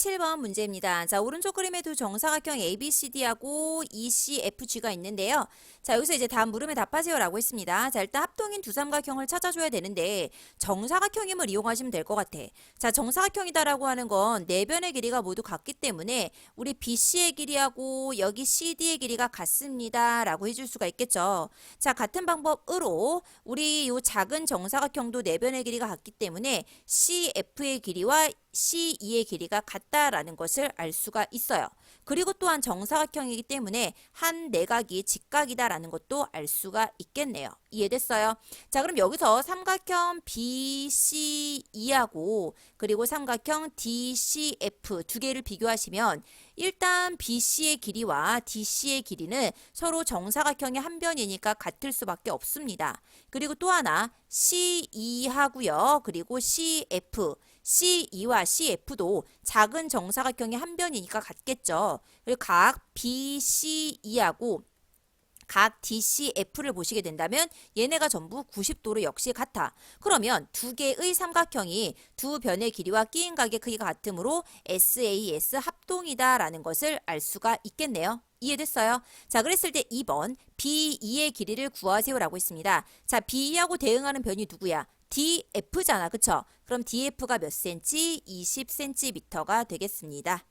7번 문제입니다. 자, 오른쪽 그림에 두 정사각형 ABCD하고 ECFG가 있는데요. 자, 여기서 이제 다음 물음에 답하세요라고 했습니다. 자, 일단 합동인 두 삼각형을 찾아줘야 되는데 정사각형임을 이용하시면 될 것 같아. 자, 정사각형이다라고 하는 건네 변의 길이가 모두 같기 때문에 우리 BC의 길이하고 여기 CD의 길이가 같습니다라고 해줄 수가 있겠죠. 자, 같은 방법으로 우리 요 작은 정사각형도 네 변의 길이가 같기 때문에 CF의 길이와 C2의 길이가 같다라는 것을 알 수가 있어요. 그리고 또한 정사각형이기 때문에 한 내각이 직각이다라는 것도 알 수가 있겠네요. 이해됐어요? 자, 그럼 여기서 삼각형 BCE하고 그리고 삼각형 DCF 두 개를 비교하시면 일단 BC의 길이와 DC의 길이는 서로 정사각형의 한 변이니까 같을 수밖에 없습니다. 그리고 또 하나 C2하고요. 그리고 CF C2와 CF도 작은 정사각형의 한 변이니까 같겠죠. 그리고 각 BCE하고 각 DCF를 보시게 된다면 얘네가 전부 90도로 역시 같아. 그러면 두 개의 삼각형이 두 변의 길이와 끼인 각의 크기가 같으므로 SAS 합동이다라는 것을 알 수가 있겠네요. 이해됐어요? 자, 그랬을 때 2번 B2의 길이를 구하세요라고 했습니다. 자, B2하고 대응하는 변이 누구야? DF잖아. 그쵸? 그럼 DF가 몇 cm? 20cm가 되겠습니다.